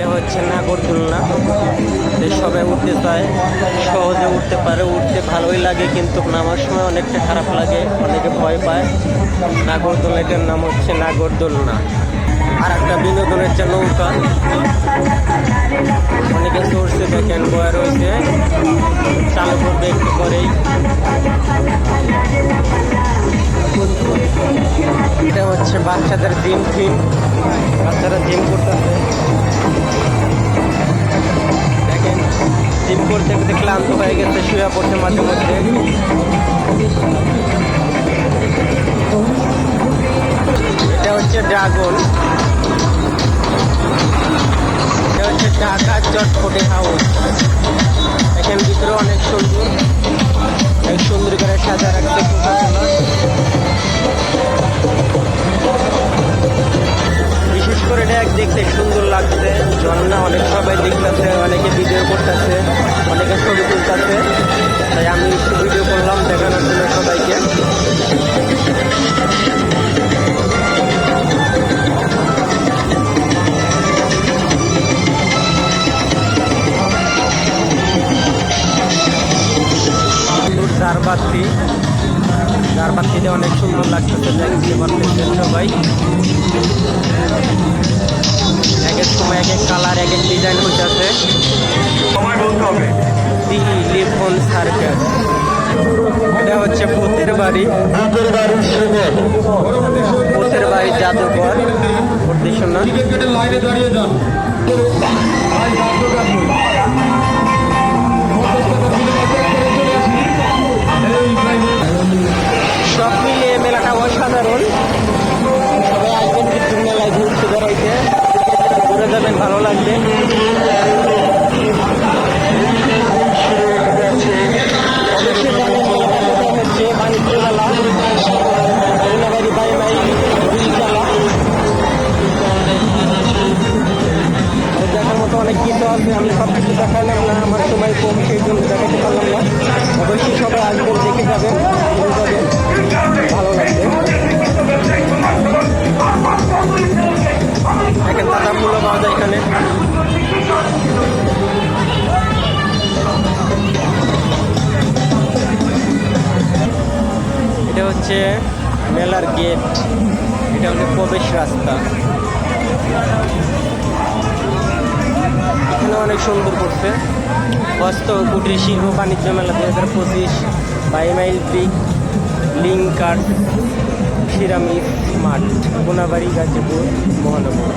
এটা হচ্ছে নাগরদোলনা যে সবাই উঠতে চায়, সহজে উঠতে পারে, উঠতে ভালোই লাগে, কিন্তু নামার সময় অনেকটা খারাপ লাগে, অনেকে ভয় পায়। নাগরদোলনা এটার নাম হচ্ছে নাগরদোলনা। আর একটা বিনোদনের যে নৌকা, অনেকে চড়ছে দেখেন, বয়া রয়েছে। চালু করবে একটু পরেই। হয়ে গেছে শুয়ে পড়ছে মাঝে মধ্যে। এটা হচ্ছে ড্রাগন। এটা হচ্ছে ঢাকা চটপটি হাউস এখানে ভিতরে অনেক সুন্দর। অনেক সুন্দর করে সাজা রাখছে বিশেষ করে এটা দেখতে সুন্দর লাগছে। ঝর্ণা অনেক সবাই দেখতেছে, অনেকে ভিডিও করতেছে। চারবাতি চারবাতিটা অনেক সুন্দর লাগতেছে দেখতে পারতেছেন সবাই। এক এক সময় এক এক কালার এক এক ডিজাইন হইতেছে। সময় বলতে হবে। লিফন সার্কাস এটা হচ্ছে ভূতের বাড়ি। ভূতের বাড়ির সেবক ভূতের বাড়ি জাদুঘর। লাইনে দাঁড়িয়ে যান। মেলাটা অসাধারণ। সবাই আসবেন কিন্তু মেলায় ঘুরতে বেড়াইতে। ঘুরে যাবেন, ভালো লাগবে। আছে, আমি সব কিছু দেখালাম না, আমার সময় কম, সেই জন্য দেখাতে পারলাম না। অবশ্যই সবাই আসবেন, দেখে যাবেন। হচ্ছে মেলার গেট। এটা হচ্ছে প্রবেশ রাস্তা। এখানে অনেক সুন্দর করছে। হস্ত, কুটির, শিল্প, বাণিজ্য মেলা দু হাজার পঁচিশ, বাইমাইল ব্রিক লিঙ্কার সিরামিক মাঠ কোনাবাড়ি গাজীপুর, মহানগর।